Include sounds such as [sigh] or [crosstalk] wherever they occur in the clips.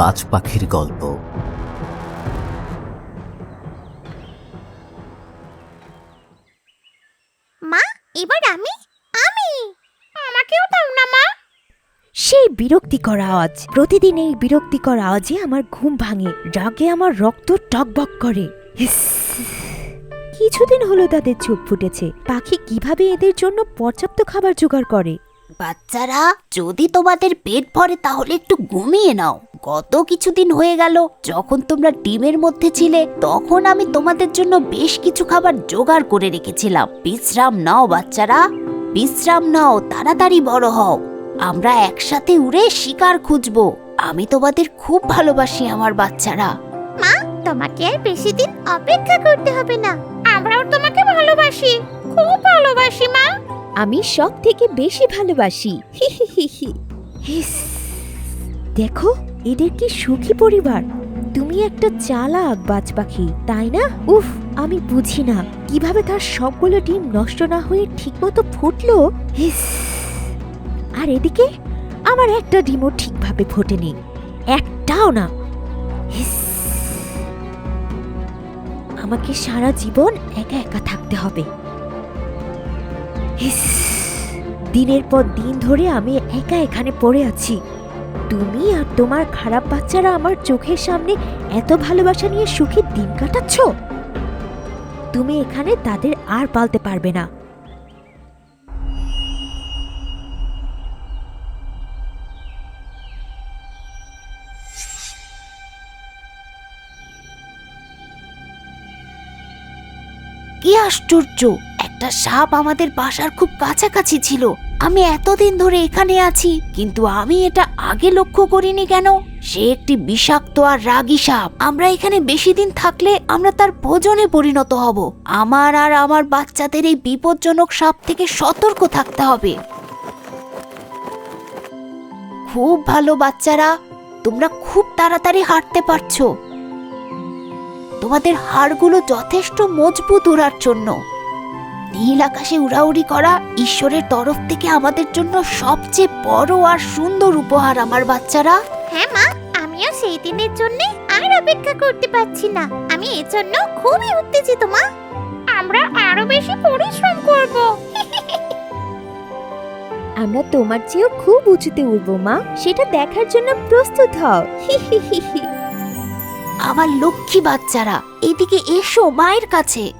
বাজ পাখির গল্প। মা এবার আমি? আমি? আমাকেও দাও না মা। সেই বিরক্তিকর আওয়াজ প্রতিদিন এই বিরক্তিকর আওয়াজে আমার ঘুম ভাঙে রাগে আমার রক্ত টকবক করে। হিস। কিছুদিন হলো তাদের চোখ ফুটেছে। পাখি কীভাবে এদের জন্য পর্যাপ্ত খাবার জোগাড় করে? বাচ্চারা, যদি তোমাদের পেট ভরে তাহলে একটু ঘুমিয়ে নাও। গত কিছুদিন হয়ে গেল, যখন তোমরা ডিমের মধ্যে ছিলে, তখন আমি তোমাদের জন্য বেশ কিছু খাবার জোগাড় করে রেখেছিলাম। বিশ্রাম নাও বাচ্চারা, বিশ্রাম নাও, তাড়াতাড়ি বড় হও। আমরা একসাথে উড়ে শিকার খুঁজবো। আমি তোমাদের খুব ভালোবাসি আমার বাচ্চারা। মা, তোমাকে আর বেশি দিন অপেক্ষা করতে হবে না। আমরাও তোমাকে ভালোবাসি। খুব ভালোবাসি, মা। আমি সব থেকে বেশি ভালোবাসি হি। হিস। দেখো, এদের কি সুখী পরিবার তুমি একটা চালাক বাজ পাখি, তাই না উফ, আমি বুঝি না কীভাবে তার সবগুলো ডিম নষ্ট না হয়ে ঠিকমতো ফুটলো হিস। আর এদিকে, আমার একটা ডিমও ঠিকভাবে ফোটেনি, একটাও না হিস। আমাকে সারা জীবন একা একা থাকতে হবে। দিনের পর দিন ধরে আমি একা এখানে পড়ে আছি। তুমি আর তোমার খারাপ বাচ্চারা আমার চোখের সামনে এত ভালোবাসা নিয়ে সুখে দিন কাটাচ্ছ? তুমি এখানে তাদের আর পালতে পারবে না। কি আশ্চর্য! একটা সাপ আমাদের বাসার খুব কাছাকাছি ছিল। আমি এতদিন ধরে এখানে আছি, কিন্তু আমি এটা আগে লক্ষ্য করিনি কেন? সে একটি বিষাক্ত আর রাগী সাপ। আমরা এখানে বেশি দিন থাকলে আমরা তার ভোজনে পরিণত হব। আমার আর আমার বাচ্চাদের এই বিপজ্জনক সাপ থেকে সতর্ক থাকতে হবে। খুব ভালো বাচ্চারা, তোমরা খুব তাড়াতাড়ি হাঁটতে পারছ। তোমাদের হাড়গুলো যথেষ্ট মজবুত ওড়ার জন্য। নীল আকাশে উড়াউড়ি করা ঈশ্বরের তরফ থেকে আমাদের জন্য সবচেয়ে বড় আর সুন্দর উপহার আমার বাচ্চারা। হ্যাঁ মা আমিও সেই দিনের জন্য আর অপেক্ষা করতে পারছি না। আমি এর জন্য খুবই উত্তেজিত মা। আমরা আরও বেশি পরিশ্রম করব। [laughs] আমরা তোমার চেয়েও খুব উঁচুতে উঠবো মা সেটা দেখার জন্য প্রস্তুত হও। [laughs] আমার লক্ষ্মী বাচ্চারা এদিকে এসো মায়ের কাছে।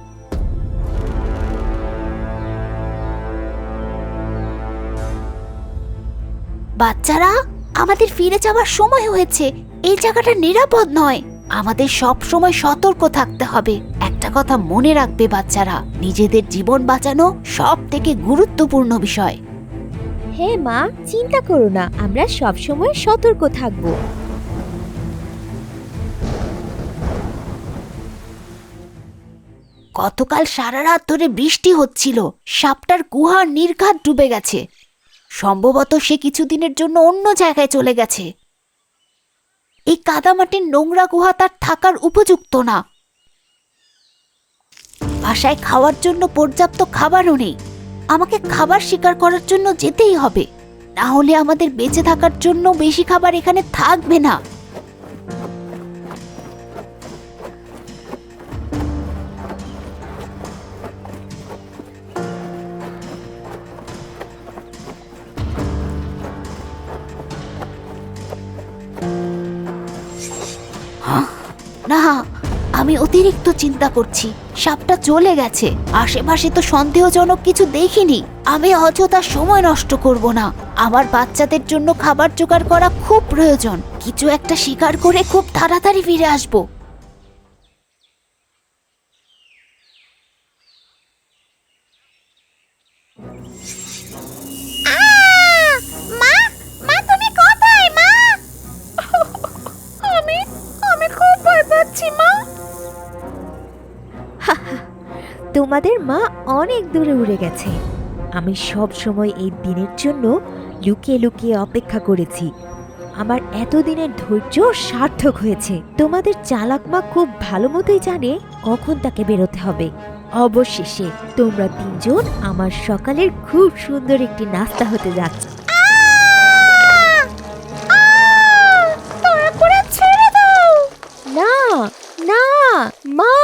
বাচ্চারা আমাদের ফিরে যাওয়ার সময় হয়েছে। এই জায়গাটা নিরাপদ নয়। আমাদের সব সময় সতর্ক থাকতে হবে। একটা কথা মনে রাখবে বাচ্চারা নিজেদের জীবন বাঁচানো সব থেকে গুরুত্বপূর্ণ বিষয়। হ্যাঁ মা চিন্তা করো না আমরা সব সময় সতর্ক থাকব। গতকাল সারা রাত ধরে বৃষ্টি হচ্ছিল। সাপটার গুহার নির্ঘাত ডুবে গেছে। সম্ভবত সে কিছুদিনের জন্য অন্য জায়গায় চলে গেছে। এই কাদামাটির নোংরা গুহা তার থাকার উপযুক্ত না। বাসায় খাওয়ার জন্য পর্যাপ্ত খাবারও নেই। আমাকে খাবার শিকার করার জন্য যেতেই হবে। না হলে আমাদের বেঁচে থাকার জন্য বেশি খাবার এখানে থাকবে না। না, আমি অতিরিক্ত চিন্তা করছি। সাপটা চলে গেছে। আশেপাশে তো সন্দেহজনক কিছু দেখিনি। আমি অযথা সময় নষ্ট করব না। আমার বাচ্চাদের জন্য খাবার জোগাড় করা খুব প্রয়োজন। কিছু একটা শিকার করে খুব তাড়াতাড়ি ফিরে আসব। তোমাদের মা অনেক দূরে উড়ে গেছে। আমি সব সময় এই দিনের জন্য লুকিয়ে লুকিয়ে অপেক্ষা করেছি। আমার এতদিনের ধৈর্য সার্থক হয়েছে। তোমাদের চালাক মা খুব ভালো মতোই জানে কখন তাকে বেরোতে হবে। অবশেষে তোমরা তিনজন আমার সকালের খুব সুন্দর একটি নাস্তা হতে যাচ্ছে। না না, মা!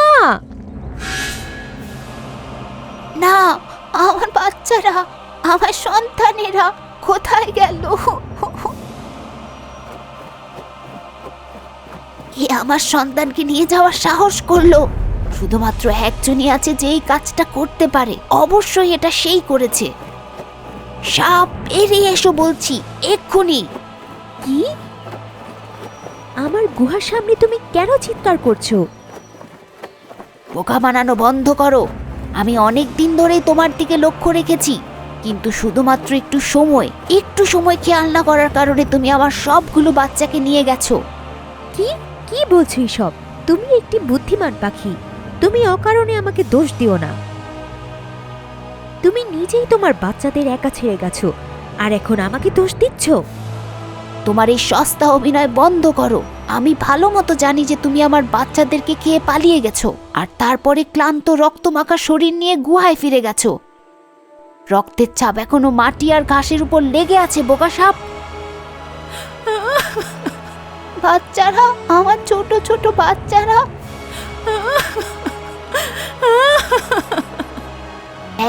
না আমার বাচ্চারা আমার সন্তানেরা কোথায় গেল? এ আমার সন্তানকে নিয়ে যাওয়ার সাহস করল। শুধুমাত্র একজনই আছে যে এই কাজটা করতে পারে। অবশ্যই এটা সেই করেছে। সাপ বেরিয়ে এসো বলছি এক্ষুনি। কি? আমার গুহার সামনে তুমি কেন চিৎকার করছ? বোকা বানানো বন্ধ করো। আমি অনেক দিন ধরেই তোমার দিকে লক্ষ্য রেখেছি, কিন্তু শুধুমাত্র একটু সময় একটু সময় খেয়াল না করার কারণে তুমি আমার সবগুলো বাচ্চাকে নিয়ে গেছো। কি? কি বলছো সব তুমি একটি বুদ্ধিমান পাখি। তুমি অকারণে আমাকে দোষ দিও না। তুমি নিজেই তোমার বাচ্চাদের একা ছেড়ে গেছো, আর এখন আমাকে দোষ দিচ্ছ? তোমার এই সস্তা অভিনয় বন্ধ করো। আমি ভালো মতো জানি যে তুমি আমার বাচ্চাদেরকে খেয়ে পালিয়ে গেছো, আর তারপরে ক্লান্ত রক্তমাখা শরীর নিয়ে গুহায় ফিরে গেছো। রক্তের ছাপ এখনও মাটি আর ঘাসের উপর লেগে আছে, বোকা সাপ। বাচ্চারা, আমার ছোট ছোট বাচ্চারা।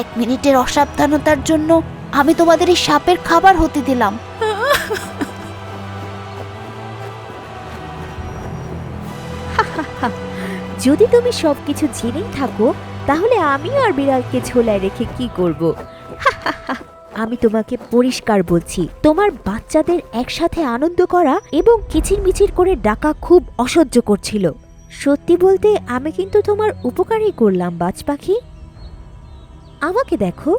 এক মিনিটের অসাবধানতার জন্য আমি তোমাদের এই সাপের খাবার হতে দিলাম। যদি তুমি সব কিছু জেনেই থাকো, তাহলে আমি আর বিড়ালকে ঝোলায় রেখে কি করব? আমি তোমাকে পরিষ্কার বলছি, তোমার বাচ্চাদের একসাথে আনন্দ করা এবং কিচিরমিচির করে ডাকা খুব অসহ্য করছিল। সত্যি বলতে, আমি কিন্তু তোমার উপকারই করলাম, বাজ পাখি। আমাকে দেখো।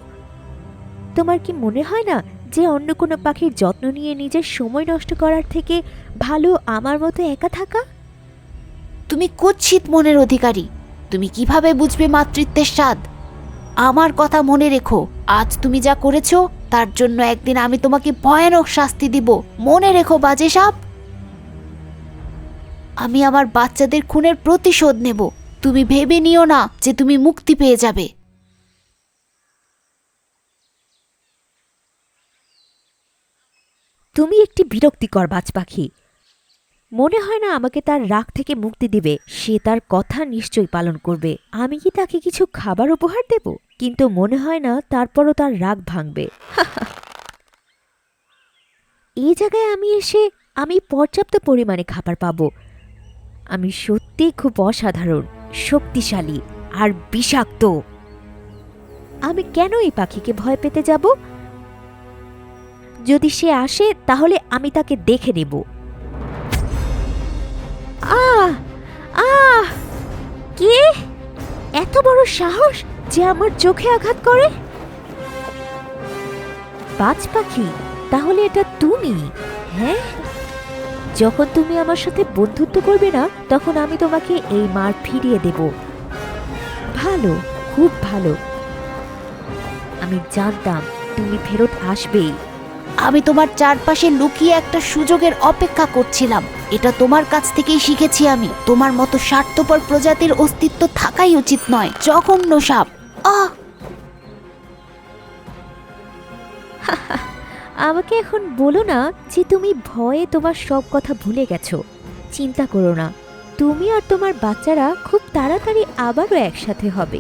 তোমার কি মনে হয় না যে অন্য কোনো পাখির যত্ন নিয়ে নিজের সময় নষ্ট করার থেকে ভালো আমার মতো একা থাকা? তুমি কুৎসিত মনের অধিকারী। তুমি কীভাবে বুঝবে মাতৃত্বের স্বাদ? আমার কথা মনে রেখো, আজ তুমি যা করেছ, তার জন্য একদিন আমি তোমাকে ভয়ানক শাস্তি দিব। মনে রেখো, বাজে সাপ। আমি আমার বাচ্চাদের খুনের প্রতিশোধ নেব। তুমি ভেবে নিও না যে তুমি মুক্তি পেয়ে যাবে। তুমি একটি বিরক্তিকর বাজ পাখি। মনে হয় না আমাকে তার রাগ থেকে মুক্তি দিবে। সে তার কথা নিশ্চয়ই পালন করবে। আমি কি তাকে কিছু খাবার উপহার দেব? কিন্তু মনে হয় না তারপরও তার রাগ ভাঙবে। [laughs] এই জায়গায় আমি এসে আমি পর্যাপ্ত পরিমাণে খাবার পাবো। আমি সত্যিই খুব অসাধারণ, শক্তিশালী আর বিষাক্ত। আমি কেন এই পাখিকে ভয় পেতে যাব? যদি সে আসে, তাহলে আমি তাকে দেখে নেব। আহ আহ, কে? এত বড় সাহস যে আমার চোখে আঘাত করে? বাজ পাখি, তাহলে এটা তুমি হ্যাঁ? যখন তুমি আমার সাথে বন্ধুত্ব করবে না, তখন আমি তোমাকে এই মার ফিরিয়ে দেব। ভালো, খুব ভালো। আমি জানতাম তুমি ফেরত আসবেই। আমি তোমার চারপাশে লুকিয়ে একটা সুযোগের অপেক্ষা করছিলাম। এটা তোমার কাছ থেকেই শিখেছি আমি। তোমার মতো স্বার্থপর প্রজাতির অস্তিত্ব থাকাই উচিত নয়। জঘন্য সাপ। [laughs] আমাকে এখন বলো না যে তুমি ভয়ে তোমার সব কথা ভুলে গেছো। চিন্তা করো না। তুমি আর তোমার বাচ্চারা খুব তাড়াতাড়ি আবারও একসাথে হবে।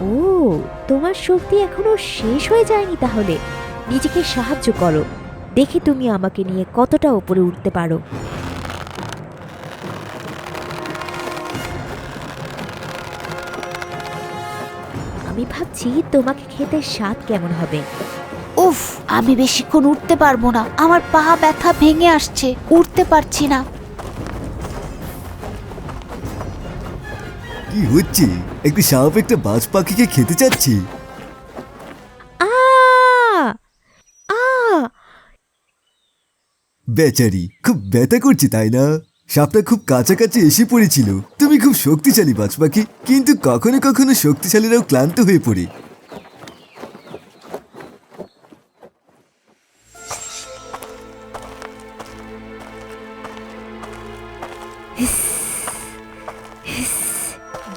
ও, তোমার শক্তি এখনও শেষ হয়ে যায়নি তাহলে। নিজেকে সাহায্য করো। দেখি তুমি আমাকে নিয়ে কতটা উপরে উঠতে পারো। আমি ভাবছি তোমাকে খেতে স্বাদ কেমন হবে। উফ, আমি বেশিক্ষণ উঠতে পারব না। আমার পা ব্যথা ভেঙে আসছে। উঠতে পারছি না। কি হচ্ছে? একটি সাপ একটা বাজ পাখিকে খেতে চাচ্ছি। বেচারি খুব ব্যথা করছে তাই না? সাপটা খুব কাছাকাছি এসে পড়েছিল। তুমি খুব শক্তিশালী বাজ পাখি কিন্তু কখনো কখনো শক্তিশালীরাও ক্লান্ত হয়ে পড়ে।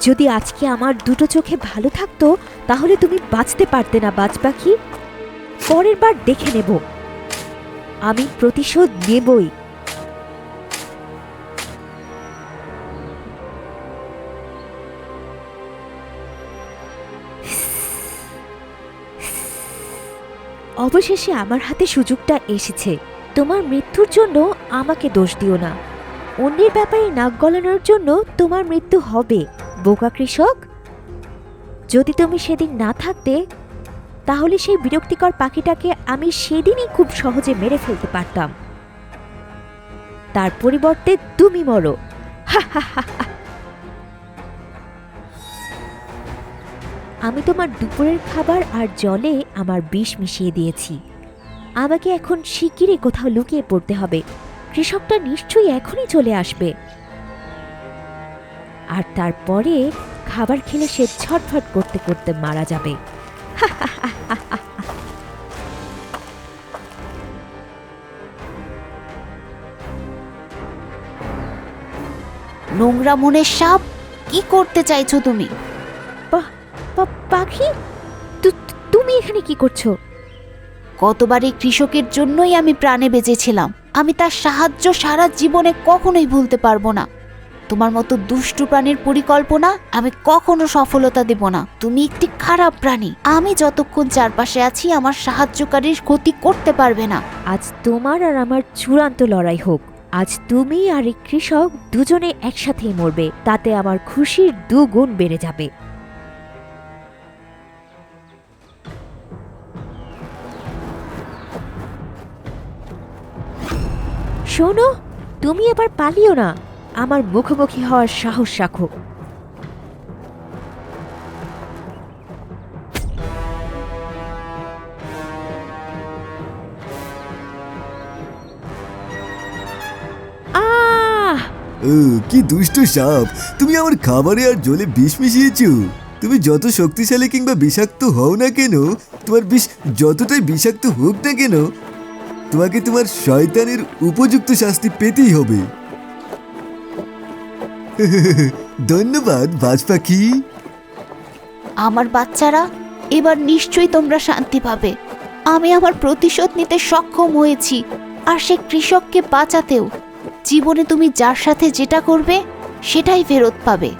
যদি আজকে আমার দুটো চোখে ভালো থাকতো, তাহলে তুমি বাঁচতে পারতে না, বাজ পাখি। পরের বার দেখে নেব। আমি প্রতিশোধ নেবই। অবশেষে আমার হাতে সুযোগটা এসেছে। তোমার মৃত্যুর জন্য আমাকে দোষ দিও না। অন্যের ব্যাপারে নাক গলানোর জন্য তোমার মৃত্যু হবে। বোকা কৃষক? যদি তুমি সেদিন না থাকতে, তাহলে সেই বিরক্তিকর পাখিটাকে আমি সেদিনই খুব সহজে মেরে ফেলতে পারতাম। তার পরিবর্তে তুমি মরো। আমি তোমার দুপুরের খাবার আর জলে আমার বিষ মিশিয়ে দিয়েছি। আমাকে এখন শিগগিরই কোথাও লুকিয়ে পড়তে হবে। কৃষকটা নিশ্চয়ই এখনই চলে আসবে। আর তারপরে খাবার খেলে সে ছটফট করতে করতে মারা যাবে। নোংরা মনের সাপ কি করতে চাইছো তুমি? পাখি? তুমি এখানে কি করছ? গতবার এই কৃষকের জন্যই আমি প্রাণে বেঁচেছিলাম। আমি তার সাহায্য সারা জীবনে কখনোই ভুলতে পারব না। তোমার মতো দুষ্টু প্রাণীর পরিকল্পনা আমি কখনো সফলতা দেব না। তুমি একটি খারাপ প্রাণী। আমি যতক্ষণ চারপাশে আছি, আমার সাহায্যকারীর ক্ষতি করতে পারবে না। আজ তোমার আর আমার চূড়ান্ত লড়াই হোক। আজ তুমি আর এই কৃষক দুজনে একসাথেই মরবে। তাতে আমার খুশির দুগুণ বেড়ে যাবে। শোনো, তুমি এবার পালিও না। আমার মুখোমুখি হওয়ার সাহস রাখো। কি দুষ্ট সাপ। তুমি আমার খাবারে আর জলে বিষ মিশিয়েছো। তুমি যত শক্তিশালী কিংবা বিষাক্ত হও না কেন, তোমার বিষ যতটাই বিষাক্ত হোক না কেন, তোমাকে তোমার শয়তানের উপযুক্ত শাস্তি পেতেই হবে। ধন্যবাদ, বাজ পাখি। আমার বাচ্চারা, এবার নিশ্চয়ই তোমরা শান্তি পাবে। আমি আমার প্রতিশোধ নিতে সক্ষম হয়েছি, আর সে কৃষককে বাঁচাতেও। জীবনে তুমি যার সাথে যেটা করবে, সেটাই ফেরত পাবে।